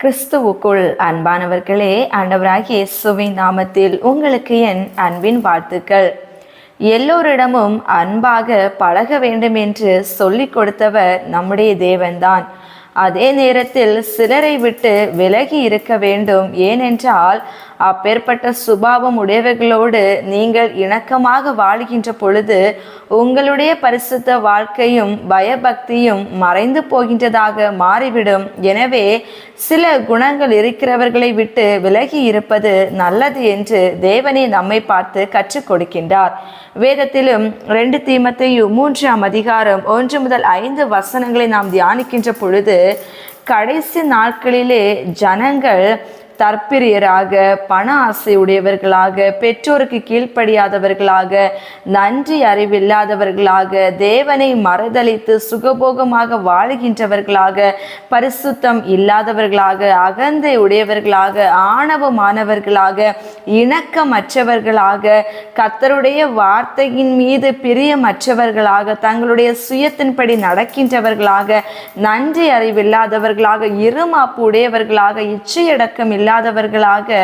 கிறிஸ்துவுக்குள் அன்பானவர்களே ஆண்டவராகிய இயேசுவின் நாமத்தில் உங்களுக்கு என் அன்பின் வாழ்த்துக்கள். எல்லோரிடமும் அன்பாக பழக வேண்டும் என்று சொல்லிக் கொடுத்தவர் நம்முடைய தேவன்தான். அதே நேரத்தில் சிலரை விட்டு விலகி இருக்க வேண்டும். ஏனென்றால் அப்பேற்பட்ட சுபாவம் உடையவர்களோடு நீங்கள் இணக்கமாக வாழ்கின்ற பொழுது உங்களுடைய பரிசுத்த வாழ்க்கையும் பயபக்தியும் மறைந்து போகின்றதாக மாறிவிடும். எனவே சில குணங்கள் இருக்கிறவர்களை விட்டு விலகி இருப்பது நல்லது என்று தேவனே நம்மை பார்த்து கற்றுக் கொடுக்கின்றார். வேதத்திலும் ரெண்டு தீமத்தையும் மூன்றாம் அதிகாரம் ஒன்று முதல் ஐந்து வசனங்களை நாம் தியானிக்கின்ற பொழுது கடைசி நாட்களிலே ஜனங்கள் தற்பிரியராக பண ஆசை உடையவர்களாக பெற்றோருக்கு கீழ்ப்படியாதவர்களாக நன்றி அறிவில்லாதவர்களாக தேவனை மறுதளித்து சுகபோகமாக வாழுகின்றவர்களாக பரிசுத்தம் இல்லாதவர்களாக அகந்தை உடையவர்களாக ஆணவமானவர்களாக இணக்கமற்றவர்களாக கத்தருடைய வார்த்தையின் மீது பிரியமற்றவர்களாக தங்களுடைய சுயத்தின்படி நடக்கின்றவர்களாக நன்றி அறிவில்லாதவர்களாக இருமாப்பு உடையவர்களாக இச்சையடக்கம் இல்லை இல்லாதவர்களாக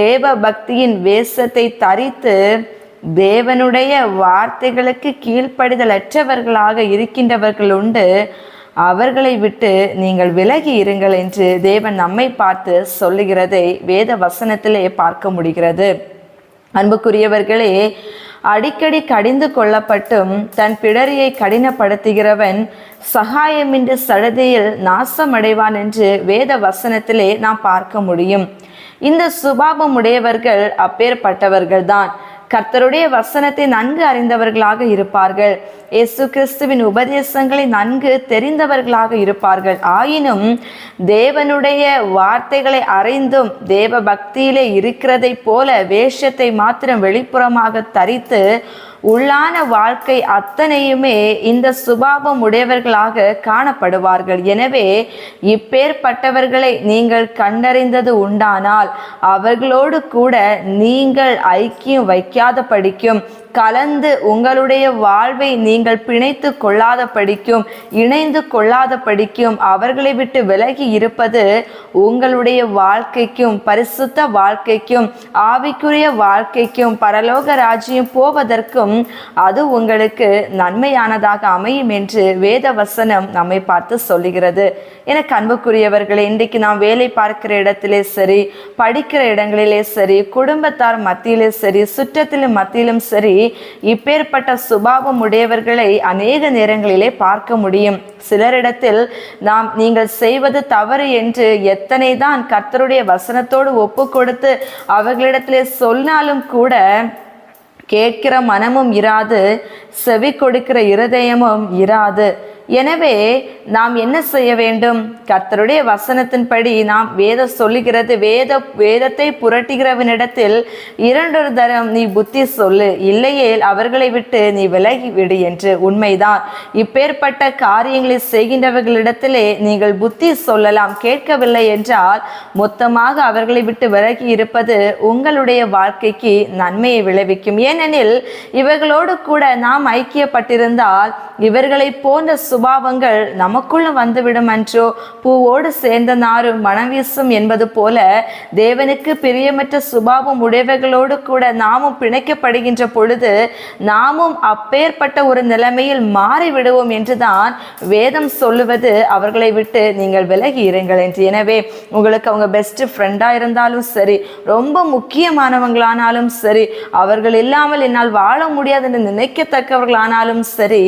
தேவ பக்தியின் வேஷத்தை தரித்து தேவனுடைய வார்த்தைகளுக்கு கீழ்ப்படிதலற்றவர்களாக இருக்கின்றவர்கள் உண்டு. அவர்களை விட்டு நீங்கள் விலகி இருங்கள் என்று தேவன் நம்மை பார்த்து சொல்லுகிறதை வேத வசனத்திலே பார்க்க முடிகிறது. அன்புக்குரியவர்களே அடிக்கடி கடிந்து கொள்ளப்பட்டும் தன் பிடரியை கடினப்படுத்துகிறவன் சகாயமின்றி சடதியில் நாசமடைவான் என்று வேத வசனத்திலே நாம் பார்க்க முடியும். இந்த சுபாவம் உடையவர்கள் அப்பேற்பட்டவர்கள்தான். கர்த்தருடைய வசனத்தை நன்கு அறிந்தவர்களாக இருப்பார்கள். இயேசு கிறிஸ்துவின் உபதேசங்களை நன்கு தெரிந்தவர்களாக இருப்பார்கள். ஆயினும் தேவனுடைய வார்த்தைகளை அறிந்தும் தேவ பக்தியிலே இருக்கிறதை போல வேஷத்தை மாத்திரம் வெளிப்புறமாக தரித்து உள்ளான வாழ்க்கை அத்தனையுமே இந்த சுபாவம் உடையவர்களாக காணப்படுவார்கள். எனவே இப்பேற்பட்டவர்களை நீங்கள் கண்டறிந்தது உண்டானால் அவர்களோடு கூட நீங்கள் ஐக்கியம் வைக்காத படிக்கும் கலந்து உங்களுடைய வாழ்வை நீங்கள் பிணைத்து கொள்ளாத படிக்கும் இணைந்து கொள்ளாத படிக்கும் அவர்களை விட்டு விலகி இருப்பது உங்களுடைய வாழ்க்கைக்கும் பரிசுத்த வாழ்க்கைக்கும் ஆவிக்குரிய வாழ்க்கைக்கும் பரலோக ராஜ்யம் போவதற்கும் அது உங்களுக்கு நன்மையானதாக அமையும் என்று வேத வசனம் நம்மை பார்த்து சொல்லுகிறது. எனக்கு அன்புக்குரியவர்களே இன்றைக்கு நாம் வேலை பார்க்கிற இடத்திலே சரி படிக்கிற இடங்களிலே சரி குடும்பத்தார் மத்தியிலே சரி சுற்றத்திலும் மத்தியிலும் சரி இப்பேற்பட்ட சுபாவம் உடையவர்களை அநேக நேரங்களிலே பார்க்க முடியும். சிலரிடத்தில் நாம் நீங்கள் செய்வது தவறு என்று எத்தனை தான் கர்த்தருடைய வசனத்தோடு ஒப்பு கொடுத்து அவர்களிடத்திலே சொன்னாலும் கூட கேட்கிற மனமும் இராது செவி கொடுக்கிற இருதயமும் இராது. எனவே நாம் என்ன செய்ய வேண்டும்? கர்த்தருடைய வசனத்தின்படி நாம் வேத சொல்லுகிறது. வேத வேதத்தை புரட்டுகிறவனிடத்தில் இரண்டொரு தரம் நீ புத்தி சொல்லு. இல்லையேல் அவர்களை விட்டு நீ விலகி விடு என்று உண்மைதான். இப்பேற்பட்ட காரியங்களை செய்கின்றவர்களிடத்திலே நீங்கள் புத்தி சொல்லலாம். கேட்கவில்லை என்றால் மொத்தமாக அவர்களை விட்டு விலகி இருப்பது உங்களுடைய வாழ்க்கைக்கு நன்மையை விளைவிக்கும். ஏனெனில் இவர்களோடு கூட நாம் ஐக்கியப்பட்டிருந்தால் இவர்களை போன்ற சுபாவங்கள் நமக்குள்ள வந்துவிடும் அன்றோ? பூவோடு சேர்ந்த நாரும் மனம் வீசும் என்பது போல தேவனுக்கு பிரியமற்ற சுபாவம் உடையவர்களோடு கூட நாமும் பிணைக்கப்படுகின்ற பொழுது நாமும் அப்பேற்பட்ட ஒரு நிலைமையில் மாறிவிடுவோம் என்றுதான் வேதம் சொல்லுவது. அவர்களை விட்டு நீங்கள் விலகி இருங்கள் என்று. எனவே உங்களுக்கு அவங்க பெஸ்ட் ஃப்ரெண்டாக இருந்தாலும் சரி ரொம்ப முக்கியமானவங்களானாலும் சரி அவர்கள் இல்லாமல் என்னால் வாழ முடியாது என்று நினைக்கத்தக்கவர்களானாலும் சரி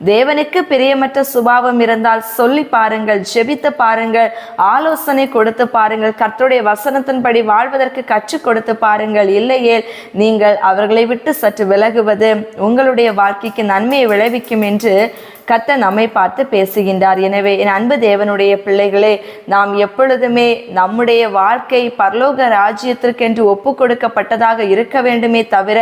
தேவனுக்கு பிரியமற்ற சுபாவம் இருந்தால் சொல்லி பாருங்கள் ஜெபித்து பாருங்கள் ஆலோசனை கொடுத்து பாருங்கள் கர்த்தருடைய வசனத்தின்படி வாழ்வதற்கு கற்றுக் கொடுத்து பாருங்கள். இல்லையே நீங்கள் அவர்களை விட்டு சற்று விலகுவது உங்களுடைய வாழ்க்கைக்கு நன்மையை விளைவிக்கும் என்று கத்த நம்மை பார்த்து பேசுகின்றார். எனவே என் அன்பு தேவனுடைய பிள்ளைகளே நாம் எப்பொழுதுமே நம்முடைய வாழ்க்கை பரலோக ராஜ்யத்திற்கென்று ஒப்பு கொடுக்கப்பட்டதாக இருக்க வேண்டுமே தவிர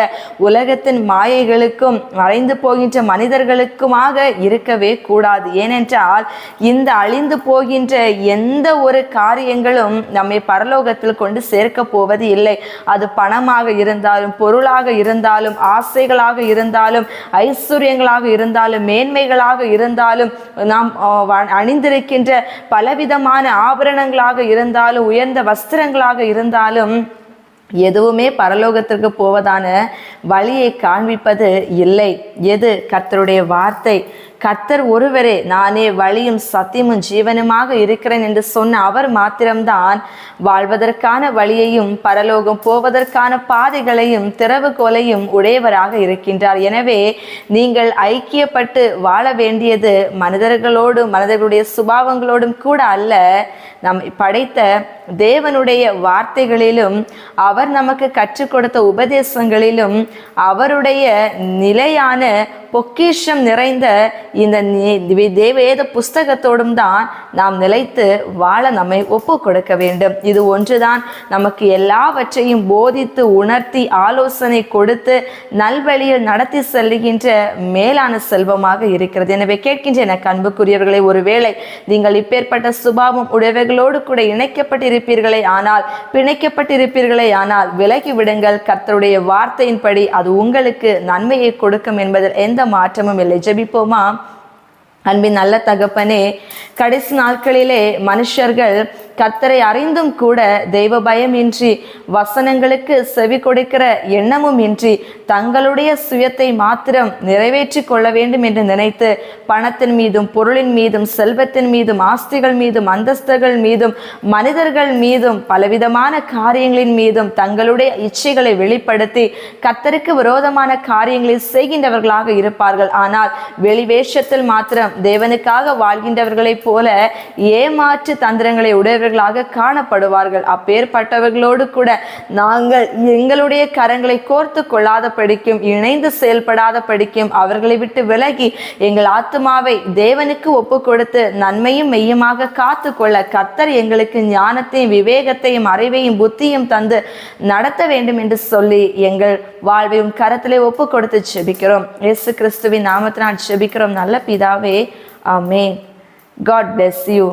உலகத்தின் மாயைகளுக்கும் மறைந்து போகின்ற மனிதர்களுக்குமாக இருக்கவே கூடாது. ஏனென்றால் இந்த அழிந்து போகின்ற எந்த ஒரு காரியங்களும் நம்மை பரலோகத்தில் கொண்டு சேர்க்க போவது இல்லை. அது பணமாக இருந்தாலும் பொருளாக இருந்தாலும் ஆசைகளாக இருந்தாலும் ஐஸ்வர்யங்களாக இருந்தாலும் மேன்மைகளாக ஆடைகளாக இருந்தாலும் நாம் அணிந்திருக்கின்ற பலவிதமான ஆபரணங்களாக இருந்தாலும் உயர்ந்த வஸ்திரங்களாக இருந்தாலும் எதுவுமே பரலோகத்திற்கு போவதான வழியை காண்பிப்பது இல்லை. எது? கர்த்தருடைய வார்த்தை. கர்த்தர் ஒருவரே நானே வழியும் சத்தியமும் ஜீவனுமாக இருக்கிறேன் என்று சொன்ன அவர் மாத்திரம்தான். வாழ்வதற்கான வழியையும் பரலோகம் போவதற்கான பாதைகளையும் திறவுகோலையும் உடையவராக இருக்கின்றார். எனவே நீங்கள் ஐக்கியப்பட்டு வாழ வேண்டியது மனிதர்களோடும் மனிதர்களுடைய சுபாவங்களோடும் கூட அல்ல. நம் படைத்த தேவனுடைய வார்த்தைகளிலும் அவர் நமக்கு கற்றுக் கொடுத்த உபதேசங்களிலும் அவருடைய நிலையான பொக்கிஷம் நிறைந்த இந்த தேவேத புஸ்தகத்தோடும் தான் நாம் நிலைத்து வாழ நம்மை ஒப்பு கொடுக்க வேண்டும். இது ஒன்றுதான். நமக்கு எல்லாவற்றையும் போதித்து உணர்த்தி ஆலோசனை கொடுத்து நல்வழியில் நடத்தி செல்லுகின்ற மேலான செல்வமாக இருக்கிறது. எனவே கேட்கின்ற எனக்கு அன்புக்குரியவர்களை ஒருவேளை நீங்கள் இப்பேற்பட்ட சுபாவம் உடையவர்களோடு கூட இணைக்கப்பட்டிருப்பீர்களே ஆனால் பிணைக்கப்பட்டிருப்பீர்களே ஆனால் விலகி விடுங்கள் கர்த்தருடைய வார்த்தையின்படி அது உங்களுக்கு நன்மையை கொடுக்கும் என்பதில் எந்த மாற்றமும் இல்லை. ஜெபிப்போமா? அன்பின் நல்ல தகப்பனே கடைசி நாட்களிலே மனுஷர்கள் கத்தரை அறிந்தும் கூட தெய்வ பயமின்றி வசனங்களுக்கு செவி கொடுக்கிற எண்ணமும் இன்றி தங்களுடைய சுயத்தை மாத்திரம் நிறைவேற்றி கொள்ள வேண்டும் என்று நினைத்து பணத்தின் மீதும் பொருளின் மீதும் செல்வத்தின் மீதும் ஆஸ்திகள் மீதும் அந்தஸ்துகள் மீதும் மனிதர்கள் மீதும் பலவிதமான காரியங்களின் மீதும் தங்களுடைய இச்சைகளை வெளிப்படுத்தி கத்தருக்கு விரோதமான காரியங்களை செய்கின்றவர்களாக இருப்பார்கள். ஆனால் வெளிவேஷத்தில் மாத்திரம் தேவனுக்காக வாழ்கின்றவர்களைப் போல ஏமாற்று தந்திரங்களை உடையவர்களாக காணப்படுவார்கள். அப்பேற்பட்டவர்களோடு கூட நாங்கள் எங்களுடைய கரங்களை கோர்த்து கொள்ளாத படிக்கும் இணைந்து செயல்படாத படிக்கும் அவர்களை விட்டு விலகி எங்கள் ஆத்துமாவை தேவனுக்கு ஒப்பு கொடுத்து நன்மையும் மெய்யுமாக காத்து கொள்ள கத்தர் எங்களுக்கு ஞானத்தையும் விவேகத்தையும் அறிவையும் புத்தியும் தந்து நடத்த வேண்டும் என்று சொல்லி எங்கள் வாழ்வையும் கரத்திலே ஒப்பு கொடுத்து ஜெபிக்கிறோம். இயேசு கிறிஸ்துவின் நாமத்தினால் ஜெபிக்கிறோம். நல்ல பிதாவே ஆமென். God bless you